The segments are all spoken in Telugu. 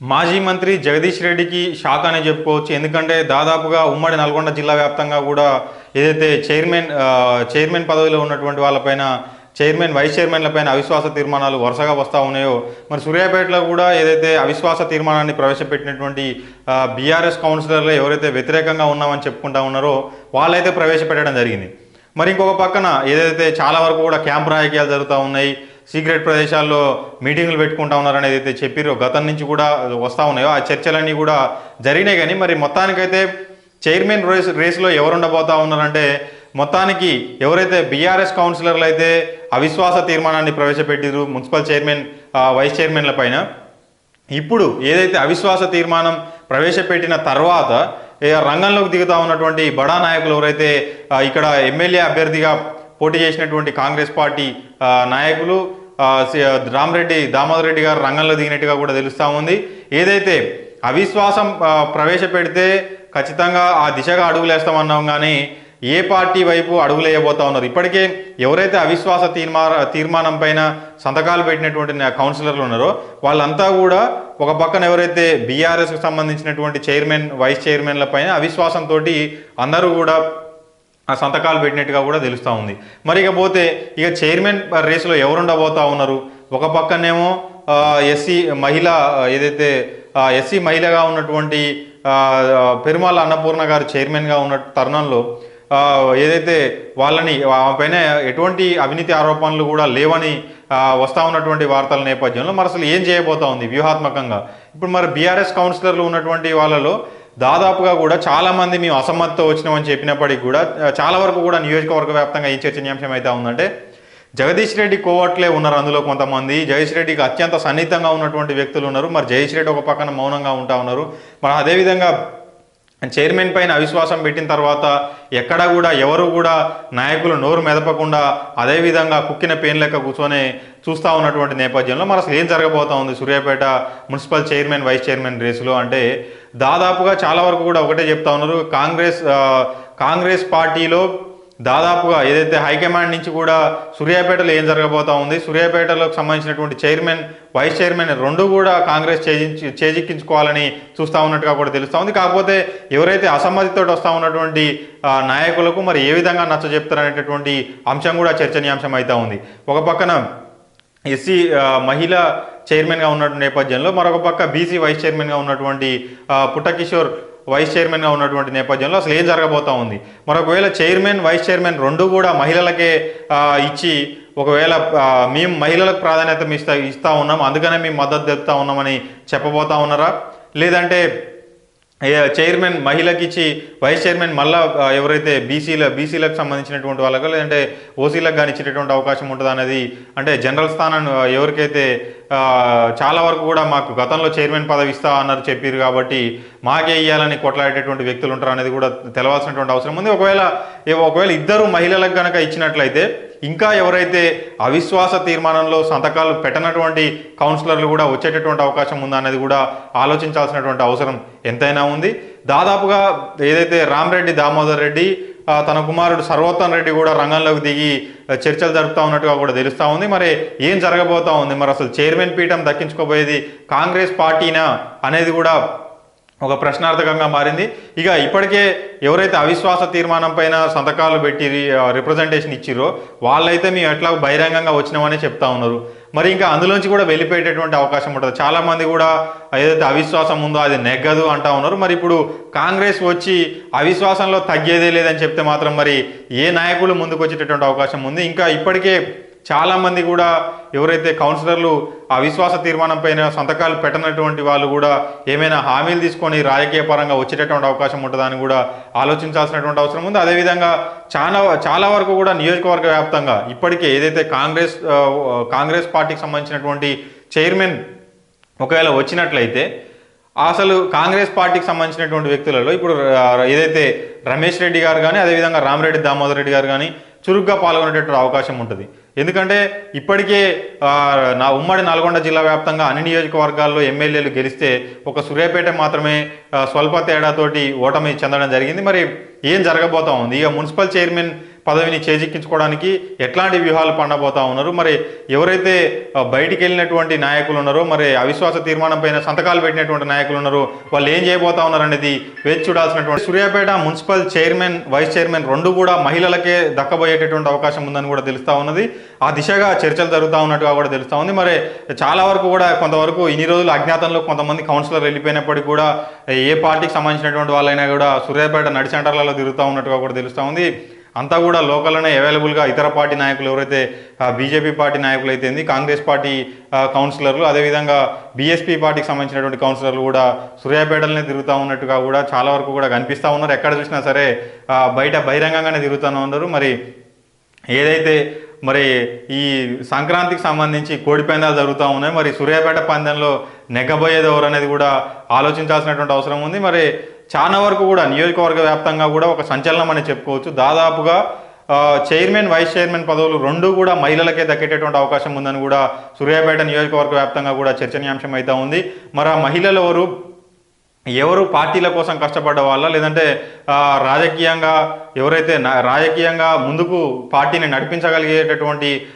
మాజీ మంత్రి జగదీష్ రెడ్డికి షాక్ అనే చెప్పుకోవచ్చు. ఎందుకంటే దాదాపుగా ఉమ్మడి నల్గొండ జిల్లా వ్యాప్తంగా కూడా ఏదైతే చైర్మన్ చైర్మన్ పదవిలో ఉన్నటువంటి వాళ్ళపైన చైర్మన్ వైస్ చైర్మన్ల పైన అవిశ్వాస తీర్మానాలు వరుసగా వస్తూ ఉన్నాయో మరి సూర్యాపేటలో కూడా ఏదైతే అవిశ్వాస తీర్మానాన్ని ప్రవేశపెట్టినటువంటి బీఆర్ఎస్ కౌన్సిలర్లు ఎవరైతే వ్యతిరేకంగా ఉన్నామని చెప్పుకుంటా ఉన్నారో వాళ్ళైతే ప్రవేశపెట్టడం జరిగింది. మరి ఇంకొక పక్కన ఏదైతే చాలా వరకు కూడా క్యాంప్ రాజకీయాలు జరుగుతూ ఉన్నాయి సీక్రెట్ ప్రదేశాల్లో మీటింగ్లు పెట్టుకుంటా ఉన్నారని ఏదైతే చెప్పిరో గతం నుంచి కూడా వస్తూ ఉన్నాయో ఆ చర్చలన్నీ కూడా జరిగినాయి కానీ మరి మొత్తానికైతే చైర్మన్ రేస్ రేసులో ఎవరు ఉండబోతా ఉన్నారంటే మొత్తానికి ఎవరైతే బీఆర్ఎస్ కౌన్సిలర్లు అయితే అవిశ్వాస తీర్మానాన్ని ప్రవేశపెట్టారు మున్సిపల్ చైర్మన్ వైస్ చైర్మన్ల పైన. ఇప్పుడు ఏదైతే అవిశ్వాస తీర్మానం ప్రవేశపెట్టిన తర్వాత రంగంలోకి దిగుతా ఉన్నటువంటి బడా నాయకులు ఎవరైతే ఇక్కడ ఎమ్మెల్యే అభ్యర్థిగా పోటీ చేసినటువంటి కాంగ్రెస్ పార్టీ నాయకులు సి- రామరెడ్డి దామోదర్ రెడ్డి గారు రంగంలో దిగినట్టుగా కూడా తెలుస్తూ ఉంది. ఏదైతే అవిశ్వాసం ప్రవేశపెడితే ఖచ్చితంగా ఆ దిశగా అడుగులేస్తామన్నాం కానీ ఏ పార్టీ వైపు అడుగులేయబోతా ఉన్నారు? ఇప్పటికే ఎవరైతే అవిశ్వాస తీర్మా తీర్మానం పైన సంతకాలు పెట్టినటువంటి కౌన్సిలర్లు ఉన్నారో వాళ్ళంతా కూడా ఒక పక్కన ఎవరైతే బీఆర్ఎస్కి సంబంధించినటువంటి చైర్మన్ వైస్ చైర్మన్ల పైన అవిశ్వాసంతో అందరూ కూడా సంతకాలు పెట్టినట్టుగా కూడా తెలుస్తూ ఉంది. మరి ఇక పోతే ఇక చైర్మన్ రేసులో ఎవరుండబోతా ఉన్నారు? ఒక పక్కనేమో ఎస్సీ మహిళ ఏదైతే ఎస్సీ మహిళగా ఉన్నటువంటి పెరుమాల అన్నపూర్ణ గారు చైర్మన్గా ఉన్న తరుణంలో ఏదైతే వాళ్ళని పైన ఎటువంటి అవినీతి ఆరోపణలు కూడా లేవని వస్తూ వస్తా ఉన్నటువంటి వార్తల నేపథ్యంలో మరి అసలు ఏం చేయబోతా ఉంది వ్యూహాత్మకంగా? ఇప్పుడు మరి బీఆర్ఎస్ కౌన్సిలర్లు ఉన్నటువంటి వాళ్ళలో దాదాపుగా కూడా చాలామంది మేము అసమ్మతితో వచ్చినామని చెప్పినప్పటికీ కూడా చాలా వరకు కూడా నియోజకవర్గ వ్యాప్తంగా ఏం చర్చనీయాంశం అయితే ఉందంటే జగదీష్ రెడ్డి కోవట్లే ఉన్నారు అందులో కొంతమంది. జగదీష్ రెడ్డికి అత్యంత సన్నిహితంగా ఉన్నటువంటి వ్యక్తులు ఉన్నారు. మరి జగదీష్ రెడ్డి ఒక పక్కన మౌనంగా ఉంటా ఉన్నారు. మరి అదేవిధంగా చైర్మన్ పైన అవిశ్వాసం పెట్టిన తర్వాత ఎక్కడ కూడా ఎవరు కూడా నాయకులు నోరు మెదపకుండా అదేవిధంగా కుక్కిన పెయిన్ లెక్క కూర్చొని చూస్తూ ఉన్నటువంటి నేపథ్యంలో మరి అసలు ఏం జరగబోతా ఉంది? Suryapet municipal chairman vice chairman రేసులో అంటే దాదాపుగా చాలా వరకు కూడా ఒకటే చెప్తా ఉన్నారు. కాంగ్రెస్ కాంగ్రెస్ పార్టీలో దాదాపుగా ఏదైతే హైకమాండ్ నుంచి కూడా సూర్యాపేటలో ఏం జరగబోతా ఉంది సూర్యాపేటలోకి సంబంధించినటువంటి చైర్మన్ వైస్ చైర్మన్ రెండు కూడా కాంగ్రెస్ చేజించి చేజిక్కించుకోవాలని చూస్తూ ఉన్నట్టుగా కూడా తెలుస్తూ ఉంది. కాకపోతే ఎవరైతే అసమ్మతితో వస్తూ ఉన్నటువంటి నాయకులకు మరి ఏ విధంగా నచ్చ చెప్తారనేటటువంటి అంశం కూడా చర్చనీయాంశం అవుతూ ఉంది. ఒక పక్కన ఎస్సీ మహిళ చైర్మన్గా ఉన్నటువంటి నేపథ్యంలో మరొక పక్క బీసీ వైస్ చైర్మన్గా ఉన్నటువంటి పుట్టకిషోర్ వైస్ చైర్మన్గా ఉన్నటువంటి నేపథ్యంలో అసలు ఏం జరగబోతా ఉంది? మరొకవేళ చైర్మన్ వైస్ చైర్మన్ రెండు కూడా మహిళలకే ఇచ్చి ఒకవేళ మేము మహిళలకు ప్రాధాన్యత ఇస్తా ఇస్తూ ఉన్నాం అందుకనే మేము మద్దతు తెలుపుతా ఉన్నామని చెప్పబోతా ఉన్నారా? లేదంటే చైర్మన్ మహిళకి ఇచ్చి వైస్ చైర్మన్ మళ్ళా ఎవరైతే బీసీల బీసీలకు సంబంధించినటువంటి వాళ్ళకు లేదంటే ఓసీలకు కానీ ఇచ్చేటటువంటి అవకాశం ఉంటుంది అనేది అంటే జనరల్ స్థానాన్ని ఎవరికైతే చాలా వరకు కూడా మాకు గతంలో చైర్మన్ పదవి ఇస్తా అన్నారు చెప్పారు కాబట్టి మాకే ఇవ్వాలని కొట్లాడేటటువంటి వ్యక్తులు ఉంటారు అనేది కూడా తెలవాల్సినటువంటి అవసరం ఉంది. ఒకవేళ ఏ- ఒకవేళ ఇద్దరు మహిళలకు కనుక ఇచ్చినట్లయితే ఇంకా ఎవరైతే అవిశ్వాస తీర్మానంలో సంతకాలు పెట్టనటువంటి కౌన్సిలర్లు కూడా వచ్చేటటువంటి అవకాశం ఉందా అనేది కూడా ఆలోచించాల్సినటువంటి అవసరం ఎంతైనా ఉంది. దాదాపుగా ఏదైతే రామరెడ్డి దామోదర్ రెడ్డి తన కుమారుడు సర్వోత్తమ్ రెడ్డి కూడా రంగంలోకి దిగి చర్చలు జరుపుతా ఉన్నట్టుగా కూడా తెలుస్తూ ఉంది. మరి ఏం జరగబోతా ఉంది? మరి అసలు చైర్మన్ పీఠం దక్కించుకోబోయేది కాంగ్రెస్ పార్టీనా అనేది కూడా ఒక ప్రశ్నార్థకంగా మారింది. ఇక ఇప్పటికే ఎవరైతే అవిశ్వాస తీర్మానం పైన సంతకాలు పెట్టి రిప్రజెంటేషన్ ఇచ్చిరో వాళ్ళైతే మేము ఎట్లా బహిరంగంగా వచ్చినామని చెప్తా ఉన్నారు. మరి ఇంకా అందులోంచి కూడా వెళ్ళిపోయేటటువంటి అవకాశం ఉంటుంది. చాలామంది కూడా ఏదైతే అవిశ్వాసం ఉందో అది నెగ్గదు అంటా ఉన్నారు. మరి ఇప్పుడు కాంగ్రెస్ వచ్చి అవిశ్వాసంలో తగ్గేదే లేదని చెప్తే మాత్రం మరి ఏ నాయకులు ముందుకు వచ్చేటటువంటి అవకాశం ఉంది? ఇంకా ఇప్పటికే చాలామంది కూడా ఎవరైతే కౌన్సిలర్లు ఆ విశ్వాస తీర్మానం పైన సంతకాలు పెట్టనటువంటి వాళ్ళు కూడా ఏమైనా హామీలు తీసుకొని రాజకీయ పరంగా వచ్చేటటువంటి అవకాశం ఉంటుందని కూడా ఆలోచించాల్సినటువంటి అవసరం ఉంది. అదేవిధంగా చాలా చాలా వరకు కూడా నియోజకవర్గ వ్యాప్తంగా ఇప్పటికే ఏదైతే కాంగ్రెస్ కాంగ్రెస్ పార్టీకి సంబంధించినటువంటి చైర్మన్ ఒకవేళ వచ్చినట్లయితే అసలు కాంగ్రెస్ పార్టీకి సంబంధించినటువంటి వ్యక్తులలో ఇప్పుడు ఏదైతే రమేష్ రెడ్డి గారు కానీ అదేవిధంగా రామరెడ్డి దామోదర్ రెడ్డి గారు కానీ చురుగ్గా పాల్గొనేటటువంటి అవకాశం ఉంటుంది. ఎందుకంటే ఇప్పటికే నా ఉమ్మడి నల్గొండ జిల్లా వ్యాప్తంగా అన్ని నియోజకవర్గాల్లో ఎమ్మెల్యేలు గెలిస్తే ఒక సూర్యాపేట మాత్రమే స్వల్ప తేడాతోటి ఓటమి చెందడం జరిగింది. మరి ఏం జరగబోతా ఉంది? ఇక మున్సిపల్ చైర్మన్ పదవిని చేజిక్కించుకోవడానికి ఎట్లాంటి వ్యూహాలు పండబోతా ఉన్నారు? మరి ఎవరైతే బయటికి వెళ్ళినటువంటి నాయకులు ఉన్నారో మరి అవిశ్వాస తీర్మానం పైన సంతకాలు పెట్టినటువంటి నాయకులు ఉన్నారో వాళ్ళు ఏం చేయబోతా ఉన్నారు అనేది వేచి చూడాల్సినటువంటి Suryapet municipal chairman vice chairman రెండు కూడా మహిళలకే దక్కబోయేటటువంటి అవకాశం ఉందని కూడా తెలుస్తూ ఉన్నది. ఆ దిశగా చర్చలు జరుగుతూ ఉన్నట్టుగా కూడా తెలుస్తూ ఉంది. మరి చాలా వరకు కూడా కొంతవరకు ఇన్ని రోజులు అజ్ఞాతంలో కొంతమంది కౌన్సిలర్ వెళ్ళిపోయినప్పటికీ కూడా ఏ పార్టీకి సంబంధించినటువంటి వాళ్ళైనా కూడా సూర్యాపేట నడి సెంటర్లలో తిరుగుతూ ఉన్నట్టుగా కూడా తెలుస్తూ ఉంది. అంతా కూడా లోకల్లోనే అవైలబుల్గా ఇతర పార్టీ నాయకులు ఎవరైతే బీజేపీ పార్టీ నాయకులు అయితే కాంగ్రెస్ పార్టీ కౌన్సిలర్లు అదేవిధంగా బీఎస్పీ పార్టీకి సంబంధించినటువంటి కౌన్సిలర్లు కూడా సూర్యాపేటలనే తిరుగుతూ ఉన్నట్టుగా కూడా చాలా వరకు కూడా కనిపిస్తూ ఉన్నారు. ఎక్కడ చూసినా సరే బయట బహిరంగంగానే తిరుగుతూనే ఉన్నారు. మరి ఏదైతే మరి ఈ సంక్రాంతికి సంబంధించి కోడి పందాలు జరుగుతూ ఉన్నాయి మరి సూర్యాపేట పందెంలో నెగ్గబోయేది ఎవరు అనేది కూడా ఆలోచించాల్సినటువంటి అవసరం ఉంది. మరి చాలా వరకు కూడా నియోజకవర్గ వ్యాప్తంగా కూడా ఒక సంచలనం అని చెప్పుకోవచ్చు. దాదాపుగా చైర్మన్ వైస్ చైర్మన్ పదవులు రెండు కూడా మహిళలకే దక్కేటటువంటి అవకాశం ఉందని కూడా సూర్యాపేట నియోజకవర్గ వ్యాప్తంగా కూడా చర్చనీయాంశం అయితే ఉంది. మరి ఆ మహిళలు ఎవరు? ఎవరు పార్టీల కోసం కష్టపడ్డ వాళ్ళ? లేదంటే రాజకీయంగా ఎవరైతే నా- రాజకీయంగా ముందుకు పార్టీని నడిపించగలిగేటటువంటి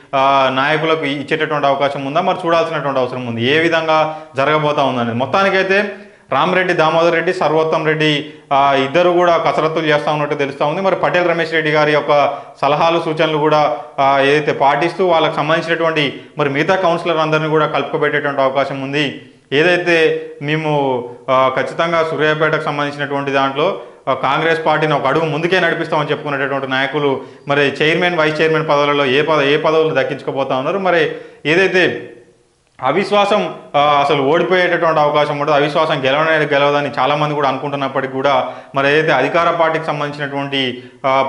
నాయకులకు ఇచ్చేటటువంటి అవకాశం ఉందా? మరి చూడాల్సినటువంటి అవసరం ఉంది. ఏ విధంగా జరగబోతా ఉందని మొత్తానికైతే రామరెడ్డి దామోదర్ రెడ్డి సర్వోత్తం రెడ్డి ఇద్దరు కూడా కసరత్తులు చేస్తా ఉన్నట్టు తెలుస్తూ ఉంది. మరి పటేల్ రమేష్ రెడ్డి గారి యొక్క సలహాలు సూచనలు కూడా ఏదైతే పాటిస్తూ వాళ్ళకి సంబంధించినటువంటి మరి మిగతా కౌన్సిలర్ అందరినీ కూడా కలుపుకోబెట్టేటువంటి అవకాశం ఉంది. ఏదైతే మేము ఖచ్చితంగా సూర్యాపేటకు సంబంధించినటువంటి దాంట్లో కాంగ్రెస్ పార్టీని ఒక అడుగు ముందుకే నడిపిస్తామని చెప్పుకునేటటువంటి నాయకులు మరి చైర్మన్ వైస్ చైర్మన్ పదవులలో ఏ పద ఏ పదవులు దక్కించుకోబోతా ఉన్నారు. మరి ఏదైతే అవిశ్వాసం అసలు ఓడిపోయేటటువంటి అవకాశం ఉండదు. అవిశ్వాసం గెలవనే గెలవదని చాలామంది కూడా అనుకుంటున్నప్పటికీ కూడా మరి ఏదైతే అధికార పార్టీకి సంబంధించినటువంటి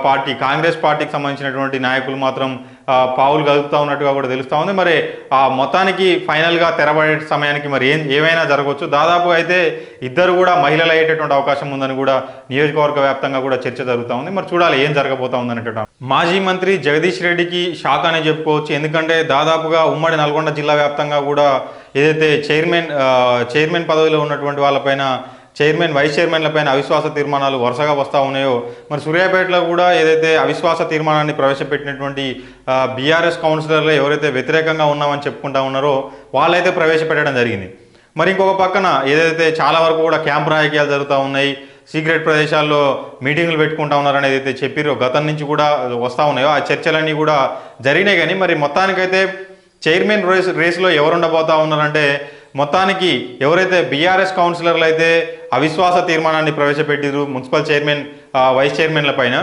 పార్టీ కాంగ్రెస్ పార్టీకి సంబంధించినటువంటి నాయకులు మాత్రం పావులు కదుపుతా ఉన్నట్టుగా కూడా తెలుస్తూ ఉంది. మరి ఆ మొత్తానికి ఫైనల్గా తెరబడే సమయానికి మరి ఏం ఏమైనా జరగవచ్చు? దాదాపు అయితే ఇద్దరు కూడా మహిళలు అయ్యేటటువంటి అవకాశం ఉందని కూడా నియోజకవర్గ వ్యాప్తంగా కూడా చర్చ జరుగుతూ ఉంది. మరి చూడాలి ఏం జరగబోతా ఉంది మాజీ మంత్రి జగదీష్ రెడ్డికి షాక్ అనే చెప్పుకోవచ్చు. ఎందుకంటే దాదాపుగా ఉమ్మడి నల్గొండ జిల్లా వ్యాప్తంగా కూడా ఏదైతే చైర్మన్ చైర్మన్ పదవిలో ఉన్నటువంటి వాళ్ళపైన చైర్మన్ వైస్ చైర్మన్ల పైన అవిశ్వాస తీర్మానాలు వరుసగా వస్తూ ఉన్నాయో మరి సూర్యాపేటలో కూడా ఏదైతే అవిశ్వాస తీర్మానాన్ని ప్రవేశపెట్టినటువంటి బీఆర్ఎస్ కౌన్సిలర్లు ఎవరైతే వ్యతిరేకంగా ఉన్నామని చెప్పుకుంటా ఉన్నారో వాళ్ళైతే ప్రవేశపెట్టడం జరిగింది. మరి ఇంకొక పక్కన ఏదైతే చాలా వరకు కూడా క్యాంప్ రాజకీయాలు జరుగుతూ ఉన్నాయి సీక్రెట్ ప్రదేశాల్లో మీటింగులు పెట్టుకుంటా ఉన్నారని ఏదైతే చెప్పిరో గతం నుంచి కూడా వస్తూ ఉన్నాయో ఆ చర్చలన్నీ కూడా జరిగినాయి కానీ మరి మొత్తానికైతే చైర్మన్ రేస్ రేస్లో ఎవరుండబోతా ఉన్నారంటే మొత్తానికి ఎవరైతే బీఆర్ఎస్ కౌన్సిలర్లు అయితే అవిశ్వాస తీర్మానాన్ని ప్రవేశపెట్టిరు మున్సిపల్ చైర్మన్ వైస్ చైర్మన్ల పైన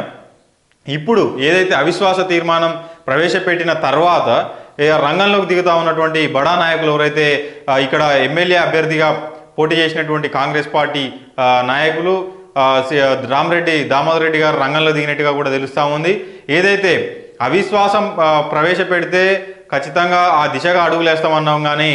ఇప్పుడు ఏదైతే అవిశ్వాస తీర్మానం ప్రవేశపెట్టిన తర్వాత రంగంలోకి దిగుతా ఉన్నటువంటి బడా నాయకులు ఎవరైతే ఇక్కడ ఎమ్మెల్యే అభ్యర్థిగా పోటీ చేసినటువంటి కాంగ్రెస్ పార్టీ నాయకులు సి- రామరెడ్డి దామోదర్ రెడ్డి గారు రంగంలో దిగినట్టుగా కూడా తెలుస్తూ ఉంది. ఏదైతే అవిశ్వాసం ప్రవేశపెడితే ఖచ్చితంగా ఆ దిశగా అడుగులేస్తామన్నాం కానీ